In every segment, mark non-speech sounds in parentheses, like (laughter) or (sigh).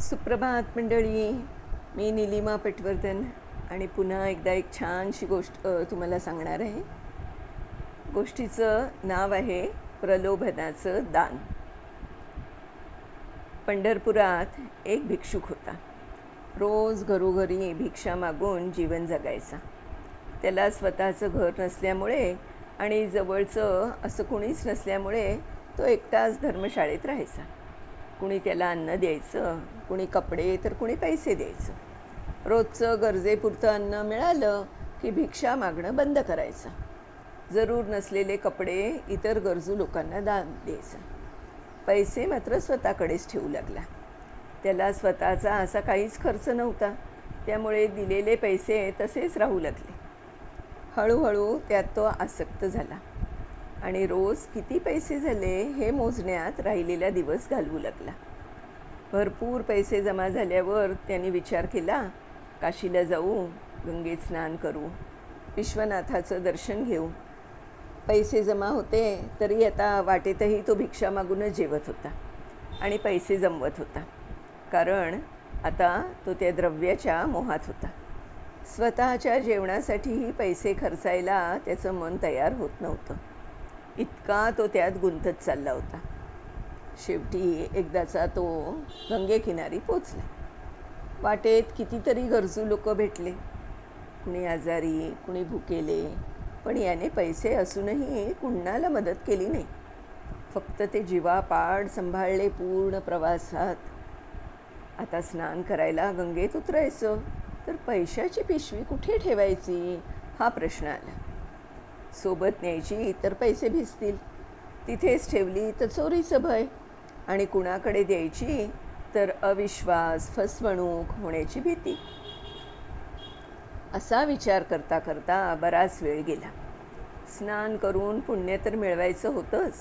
सुप्रभात मंडळी. मी निलिमा पटवर्धन आणि पुन्हा एकदा एक छानशी गोष्ट तुम्हाला सांगणार आहे. गोष्टीचं नाव आहे प्रलोभनाचं दान. पंढरपुरात एक भिक्षुक होता. रोज घरोघरी भिक्षा मागून जीवन जगायचा. त्याला स्वतःचं घर नसल्यामुळे आणि जवळचं असं कुणीच नसल्यामुळे तो एकटाच धर्मशाळेत राहायचा. कुणी त्याला अन्न द्यायचं कुणी कपडे तर कुणी पैसे द्यायचं. रोजचं गरजेपुरतं अन्न मिळालं की भिक्षा मागणं बंद करायचं. जरूर नसलेले कपडे इतर गरजू लोकांना दान द्यायचं. पैसे मात्र स्वतःकडेच ठेवू लागला. त्याला स्वतःचा असा काहीच खर्च नव्हता. त्यामुळे दिलेले पैसे तसेच राहू लागले. हळूहळू त्यात तो आसक्त झाला. आणि रोज किती पैसे झाले हे मोजण्यात राहिलेला दिवस घालवू लागला. भरपूर पैसे जमा झाल्यावर त्यांनी विचार केला काशीला जाऊ गंगेत स्नान करू विश्वनाथाचं दर्शन घेऊ. पैसे जमा होते तरी आता वाटेतही तो भिक्षा मागूनच जेवत होता आणि पैसे जमवत होता. कारण आता तो त्या द्रव्याच्या मोहात होता. स्वतःच्या जेवणासाठीही पैसे खर्चायला त्याचं मन तयार होत नव्हतं. इतका तो त्यात गुंतत चालला होता. शेवटी एकदाचा तो गंगेकिनारी पोचला. वाटेत कितीतरी गरजू लोक भेटले. कुणी आजारी कुणी भुकेले पण याने पैसे असूनही कुणाला मदत केली नाही. फक्त ते जीवापाड सांभाळले पूर्ण प्रवासात. आता स्नान करायला गंगेत उतरायचं तर पैशाची पिशवी कुठे ठेवायची? हा प्रश्न आला. सोबत न्यायची तर पैसे भिजतील. तिथेच ठेवली तर चोरीचं भय आणि कुणाकडे द्यायची तर अविश्वास फसवणूक होण्याची भीती. असा विचार करता करता बराच वेळ गेला. स्नान करून पुण्य तर मिळवायचं होतंच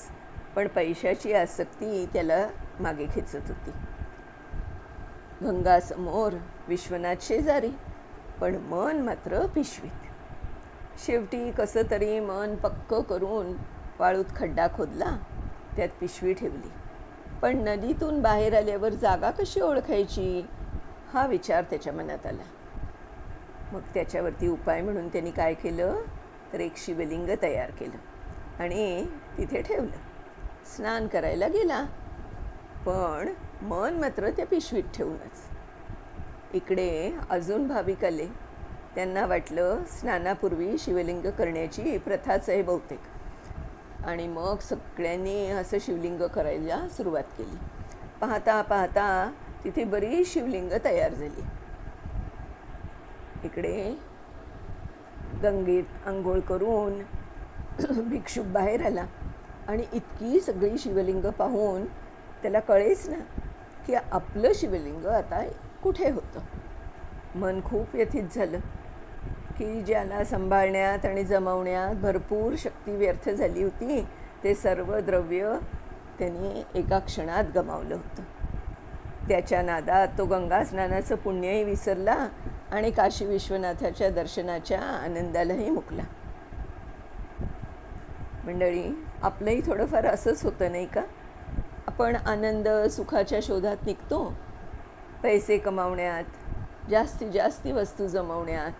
पण पैशाची आसक्ती त्याला मागे खेचत होती. गंगासमोर विश्वनाथ शेजारी पण मन मात्र पिशवीत. शेवटी कसं तरी मन पक्क करून वाळूत खड्डा खोदला त्यात पिशवी ठेवली. पण नदीतून बाहेर आल्यावर जागा कशी ओळखायची? हा विचार त्याच्या मनात आला. मग त्याच्यावरती उपाय म्हणून त्यांनी काय केलं? तर एक शिवलिंग तयार केलं आणि तिथे ठेवलं. स्नान करायला गेला. पण मन मात्र त्या पिशवीत ठेवूनच. इकडे अजून भाविक आले. त्यांना वाटलं स्नानापूर्वी शिवलिंग करण्याची प्रथाच आहे बहुतेक. आणि मग सगळ्यांनी असं शिवलिंग करायला सुरुवात केली. पाहता पाहता तिथे बरीच शिवलिंग तयार झाली. इकडे गंगेत आंघोळ करून (clears throat) भिक्षुक बाहेर आला. आणि इतकी सगळी शिवलिंग पाहून त्याला कळेच ना की आपलं शिवलिंग आता कुठे होतं. मन खूप व्यथित झालं. की ज्याला सांभाळण्यात आणि जमवण्यात भरपूर शक्ती व्यर्थ झाली होती ते सर्व द्रव्य त्यांनी एका क्षणात गमावलं होतं. त्याच्या नादात तो गंगा स्नानाचं पुण्यही विसरला आणि काशी विश्वनाथाच्या दर्शनाच्या आनंदालाही मुकला. मंडळी आपलंही थोडंफार असंच होतं नाही का? आपण आनंद सुखाच्या शोधात निघतो. पैसे कमावण्यात जास्तीत जास्ती वस्तू जमवण्यात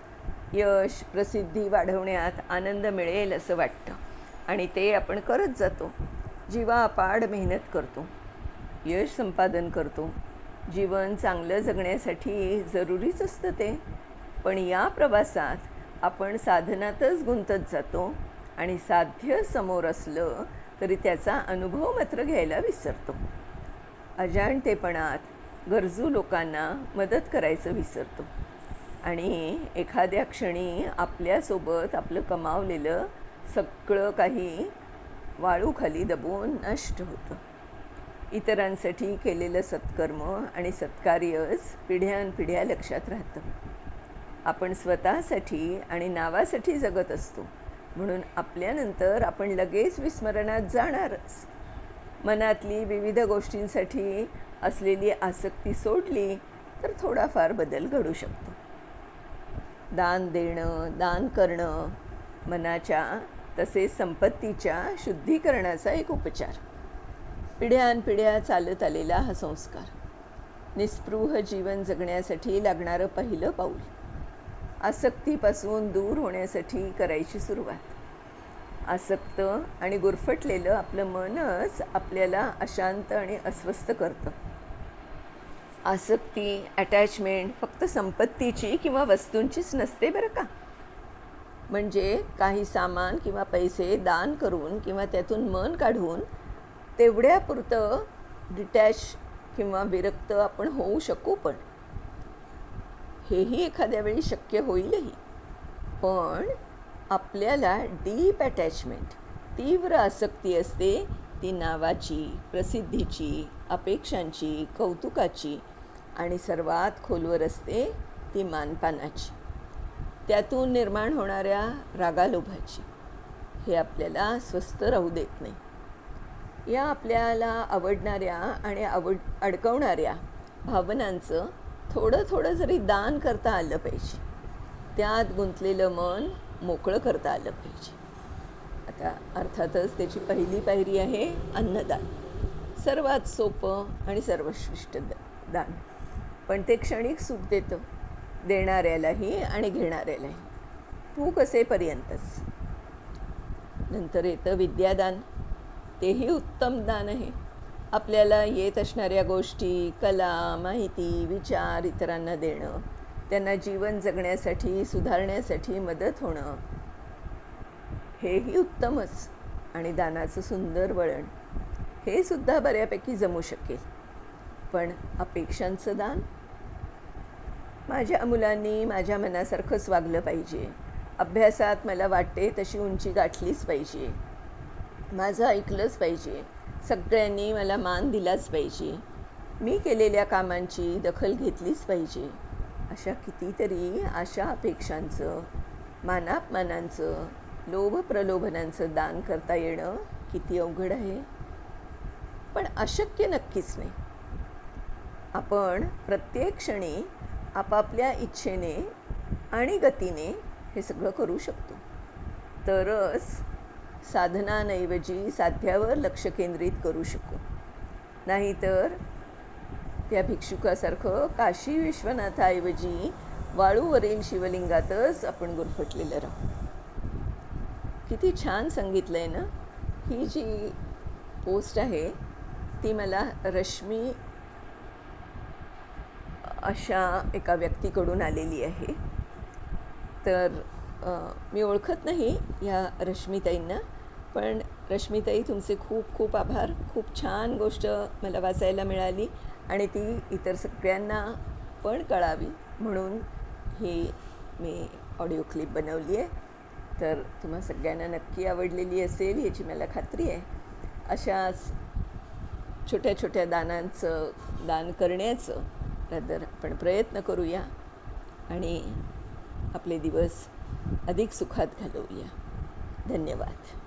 यश प्रसिद्धी वाढवण्यात आनंद मिळेल असं वाटतं. आणि ते आपण करत जातो. जीवापाड मेहनत करतो. यश संपादन करतो. जीवन चांगलं जगण्यासाठी जरुरीच असतं ते. पण या प्रवासात आपण साधनातच गुंतत जातो आणि साध्य समोर असलं तरी त्याचा अनुभव मात्र घ्यायला विसरतो. अजाणतेपणात गरजू लोकांना मदत करायचं विसरतो. आणि एखाद्या क्षणी आपल्यासोबत आपलं कमावलेलं सगळं काही वाळूखाली दबून नष्ट होतं. इतरांसाठी केलेलं सत्कर्म आणि सत्कार्यच पिढ्यानपिढ्या लक्षात राहतं. आपण स्वतःसाठी आणि नावासाठी जगत असतो. म्हणून आपल्यानंतर आपण लगेच विस्मरणात जाणारच. मनातली विविध गोष्टींसाठी असलेली आसक्ती सोडली तर थोडाफार बदल घडू शकतो. दान देणं दान करणं मनाच्या तसेच संपत्तीच्या शुद्धीकरणाचा एक उपचार. पिढ्यानपिढ्या चालत आलेला हा संस्कार. निस्पृह जीवन जगण्यासाठी लागणारं पहिलं पाऊल. आसक्तीपासून दूर होण्यासाठी करायची सुरुवात. आसक्त आणि गुरफटलेलं आपलं मनच आपल्याला अशांत आणि अस्वस्थ करतं. आसक्ती अटॅचमेंट फक्त संपत्तीची किंवा वस्तूंचीच नसते बरं का? म्हणजे काही सामान किंवा पैसे दान करून किंवा त्यातून मन काढून तेवढ्यापुरतं डिटॅच किंवा विरक्त आपण होऊ शकू पण. हेही एखाद्या वेळी शक्य होईलही. पण आपल्याला डीप अटॅचमेंट तीव्र आसक्ती असते ती नावाची प्रसिद्धीची अपेक्षांची कौतुकाची आणि सर्वात खोलवर असते ती मानपानाची. त्यातून निर्माण होणाऱ्या रागालोभाची. हे आपल्याला स्वस्थ राहू देत नाही. या आपल्याला आवडणाऱ्या आणि आवड अडकवणाऱ्या भावनांचं थोडं थोडं जरी दान करता आलं पाहिजे त्यात गुंतलेलं मन मोकळं करता आलं पाहिजे. आता अर्थातच त्याची पहिली पायरी आहे अन्नदान. सर्वात सोपं आणि सर्वश्रेष्ठ द दान. पण ते क्षणिक सुख देतं देणाऱ्यालाही आणि घेणाऱ्यालाही. भूक असेपर्यंतच नंतर येतं विद्यादान. तेही उत्तम दान आहे. आपल्याला येत असणाऱ्या गोष्टी कला माहिती विचार इतरांना देणं त्यांना जीवन जगण्यासाठी सुधारण्यासाठी मदत होणं हेही उत्तमच आणि दानाचं सुंदर वळण हे सुद्धा बऱ्यापैकी जमू शकेल. पण अपेक्षांचं दान? माझ्या मुलांनी माझ्या मनासारखंच वागलं पाहिजे. अभ्यासात मला वाटते तशी उंची गाठलीच पाहिजे. माझं ऐकलंच पाहिजे. सगळ्यांनी मला मान दिलाच पाहिजे. मी केलेल्या कामांची दखल घेतलीच पाहिजे. अशा कितीतरी आशा अपेक्षांचं मानापमानांचं लोभ प्रलोभनांचं दान करता येणं किती अवघड आहे? पण अशक्य नक्कीच नाही. आपण प्रत्येक क्षणी आपापल्या इच्छेने आणि गतीने हे सगळं करू शकतो. तरच साधनांऐवजी साध्यावर लक्ष केंद्रित करू शकू. नाहीतर त्या भिक्षुकासारखं काशी विश्वनाथाऐवजी वाळूवरील शिवलिंगातच आपण गुरफटलेलं राहू. किती छान सांगितलं आहे ना. ही जी पोस्ट आहे ती मला रश्मी अशा एका व्यक्तीकडून आलेली आहे. तर मी ओळखत नाही या रश्मिताईंना पण रश्मिताई तुमचे खूप खूप आभार. खूप छान गोष्ट मला वाचायला मिळाली आणि ती इतर सगळ्यांना पण कळावी म्हणून ही मी ऑडिओ क्लिप बनवली आहे. तर तुम्हा सगळ्यांना नक्की आवडलेली असेल याची मला खात्री आहे. अशाच छोट्या छोट्या दानांचं दान करण्याचं तर आपण प्रयत्न करूया आणि आपले दिवस अधिक सुखात घालवूया. धन्यवाद.